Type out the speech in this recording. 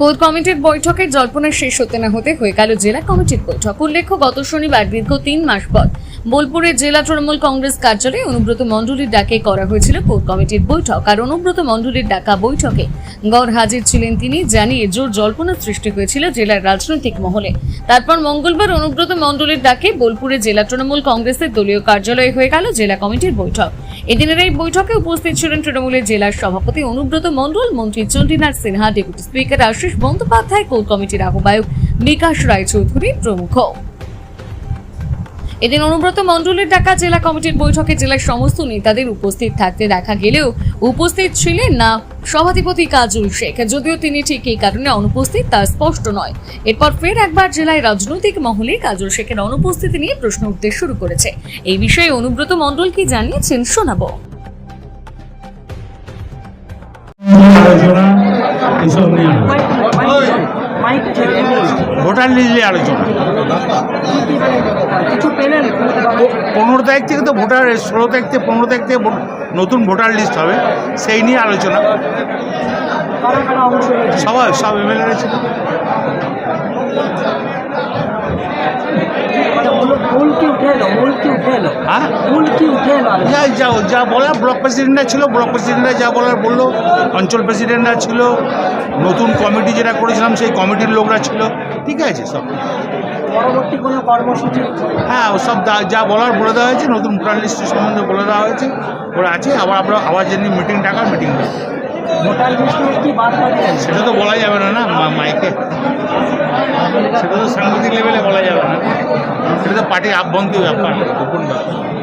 Core কমিটির বৈঠকের জল্পনা শেষ হতে না হতে হয়ে গেল জেলা কমিটির বৈঠক। উল্লেখ্য, গত শনিবার দীর্ঘ তিন মাস পর বোলপুরের জেলা তৃণমূল কংগ্রেস কার্যালয়ে অনুব্রত মণ্ডলীর ডাকে করা হয়েছিল কোর কমিটির বৈঠক। আর অনুব্রত মণ্ডলীর ডাকা বৈঠকে গড় হাজির ছিলেন তিনি, জানিয়ে জোর জল্পনা সৃষ্টি হয়েছিল জেলার রাজনৈতিক মহলে। তারপর মঙ্গলবার অনুব্রত মণ্ডলীর ডাকে বোলপুরে জেলা তৃণমূল কংগ্রেসের দলীয় কার্যালয়ে হয়ে গেল জেলা কমিটির বৈঠক। এদিনের এই বৈঠকে উপস্থিত ছিলেন তৃণমূলের জেলার সভাপতি অনুব্রত মণ্ডল, মন্ত্রী Chandinath Sinha, deputy speaker Ashis Bandyopadhyay, core কমিটির আহ্বায়ক বিকাশ রায়চৌধুরী প্রমুখ। এদিন অনুব্রত মণ্ডলের ডাকা জেলা কমিটির বৈঠকে জেলার সমস্ত নেতাদের উপস্থিত থাকতে দেখা গেলেও উপস্থিত ছিলেন না সভাধিপতি কাজল শেখ। যদিও তিনি ঠিক এই কারণে অনুপস্থিত, তা স্পষ্ট নয়। এরপর ফের একবার জেলায় রাজনৈতিক মহলে কাজল শেখের অনুপস্থিতি নিয়ে প্রশ্ন উঠতে শুরু করেছে। এই বিষয়ে অনুব্রত মণ্ডল কি জানিয়েছেন শোনাবো। ভোটার নিয়ে আলোচনা। তারিখ থেকে তো ভোটার ষোলো তারিখ থেকে পনেরো তারিখ থেকে নতুন ভোটার লিস্ট হবে। সেই নিয়ে আলোচনা। সবাই সব এমএলএ ছিল। হ্যাঁ? আলোচনা? যা যা বলার ব্লক প্রেসিডেন্টরা ছিল ব্লক প্রেসিডেন্টরা যা বলার বলল অঞ্চল প্রেসিডেন্টরা ছিল নতুন কমিটি যেটা করেছিলাম সেই কমিটির লোকরা ছিল ঠিক আছে সব। পরবর্তী কোনো কর্মসূচি? হ্যাঁ সব যা বলার বলে দেওয়া হয়েছে নতুন ভোটার লিস্টের সম্বন্ধে বলে দেওয়া হয়েছে ওরা আছে আবার আমরা আবার যেদিন মিটিং ডাকার মিটিং ভোটার লিস্ট কি বাদ সেটা তো বলা যাবে না না মাইকে। সেটা তো সাংবাদিক লেভেলে বলা পার্টির আভ্যন্তরীণ ব্যাপার। গোপন ব্যাপার